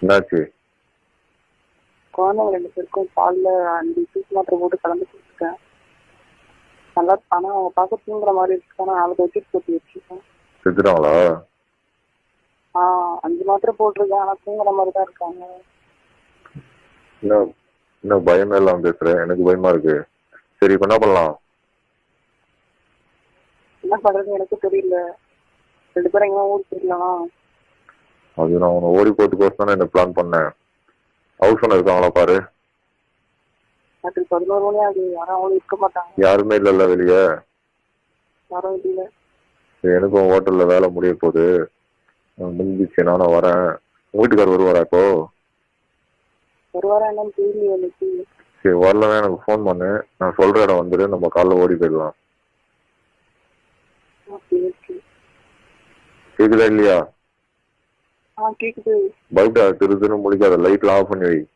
என்னாச்சு? குழந்தைங்க ரெண்டு பேருக்கும் பால்ல அஞ்சு பீஸ் மாத்திரை போட்டு கலந்து கொடுத்துருக்கேன் நல்லா ஆனா அவங்க பார்க்க தூங்குற மாதிரி இருக்கு. ஆனா நாலு வச்சுட்டு போட்டு வச்சிருக்கேன். செத்துட்டாங்களா? ஆஹ் அஞ்சு மாத்திரை போட்டிருக்கேன். ஆனா தூங்குற மாதிரி தான் இருக்காங்க. இன்னும் பயமே இல்லாம பேசுற? எனக்கு பயமா இருக்கு. சரி இப்ப என்ன பண்ணலாம்? என்ன பண்றது எனக்கு தெரியல. ரெண்டு பேரும் எங்க ஊருக்கு போயிடலாம். அது நான் உன்னை ஓடி போட்டுக்கோசம் தானே இந்த பிளான் பண்ணேன். ஹவுஸ் ஓனர் இருக்காங்களா பாரு. பதினோரு மணி ஆகுது. யாரும் இருக்க மாட்டாங்க. யாருமே இல்லைல்ல வெளியே. யாரும் இல்ல. சரி, எனக்கும் ஹோட்டல்ல வேலை முடிய போகுது. முடிஞ்சிச்சு நானும் வரேன். உங்க வீட்டுக்காரர் வருவாரா இப்போ? என்னன்னு தெரியல எனக்கு. சரி வரலன்னா எனக்கு ஃபோன் பண்ணு. நான் சொல்ற இடம் வந்துடு நம்ம காலைல ஓடி போயிடலாம். கேக்குதா இல்லையா? கேக்குது. பைட்டா திரு திரு முடிக்காத லைட்லாம் ஆஃப் பண்ணி வை.